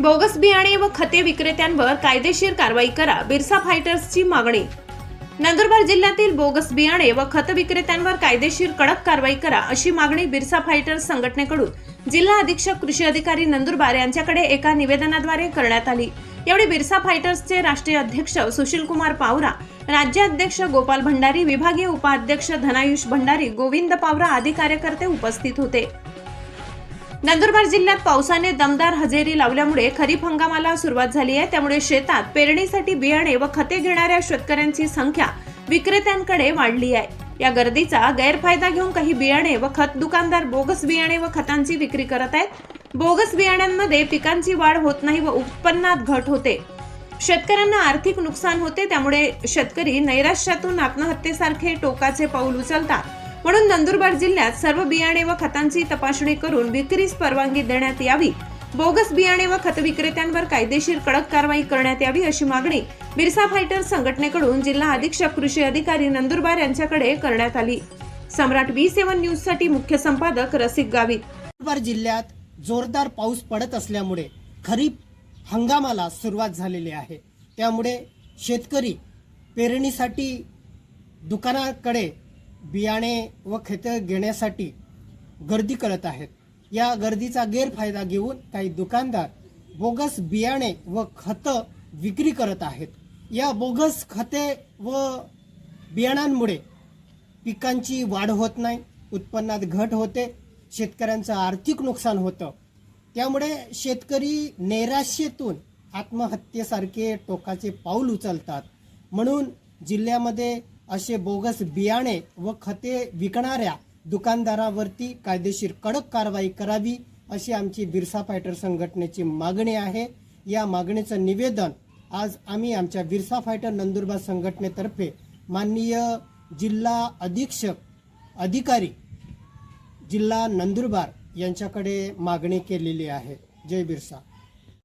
Bogus बियाणे व खते विक्रेत्यांवर कायदेशीर कारवाई करा बिरसा फायटर्सची मागणी. नंदुरबार जिल्ह्यातील बोगस बियाणे व खत विक्रेत्यांवर कायदेशीर कडक कारवाई करा अशी मागणी बिरसा फायटर्स संघटनेकडून जिल्हा अधीक्षक कृषी अधिकारी नंदुरबार यांच्याकडे एका निवेदनाद्वारे करण्यात आली. यावेळी बिरसा फायटर्सचे राष्ट्रीय अध्यक्ष सुशील कुमार पावरा राज्याध्यक्ष गोपाल भंडारी विभागीय उपाध्यक्ष धनायुष भंडारी गोविंद पावरा आदी कार्यकर्ते उपस्थित होते. नंदुरबार जिल्ह्यात पावसाने दमदार हजेरी लावल्यामुळे खरीप हंगामाला सुरुवात झाली आहे. त्यामुळे शेतात पेरणीसाठी बियाणे व खते घेणाऱ्या शेतकऱ्यांची संख्या विक्रेत्यांकडे वाढली आहे. या गर्दीचा गैरफायदा घेऊन काही बियाणे व खत दुकानदार बोगस बियाणे व खतांची विक्री करत आहेत. बोगस बियाण्यांमध्ये पिकांची वाढ होत नाही व उत्पन्नात घट होते. शेतकऱ्यांना आर्थिक नुकसान होते. त्यामुळे शेतकरी नैराश्यातून आत्महत्येसारखे टोकाचे पाऊल उचलतात. म्हणून नंदुरबार जिल्ह्यात सर्व बियाणे व खतांची तपासणी करून विक्रीस परवानगी देण्यात यावी. बोगस बियाणे व खत विक्रेत्यांवर कायदेशीर कडक कारवाई करण्यात यावी अशी मागणी बिरसा फायटर संघटनेकडून जिल्हा अधीक्षक कृषी अधिकारी नंदुरबार यांच्याकडे करण्यात आली. सम्राट बी सेवन न्यूजसाठी मुख्य संपादक रसिक गावित. नंदुरबार जिल्ह्यात जोरदार पाऊस पडत असल्यामुळे खरीप हंगामाला सुरुवात झालेली आहे. त्यामुळे शेतकरी पेरणीसाठी दुकानाकडे बियाणे व खेतं घेण्यासाठी गर्दी करत आहेत. या गर्दीचा गैरफायदा घेऊन काही दुकानदार बोगस बियाणे व खतं विक्री करत आहेत. या बोगस खते व बियाणांमुळे पिकांची वाढ होत नाही उत्पन्नात घट होते शेतकऱ्यांचं आर्थिक नुकसान होतं. त्यामुळे शेतकरी नैराश्येतून आत्महत्येसारखे टोकाचे पाऊल उचलतात. म्हणून जिल्ह्यामध्ये असे बोगस बियाणे व खते विकणाऱ्या दुकानदारावरती कायदेशीर कडक कारवाई करावी अशी आमची बिरसा फायटर संघटनेची मागणी आहे. या मागणीचं निवेदन आज आम्ही आमच्या बिरसा फायटर नंदुरबार संघटनेतर्फे माननीय जिल्हा अधीक्षक अधिकारी जिल्हा नंदुरबार यांच्याकडे मागणी केलेली आहे. जय बिरसा.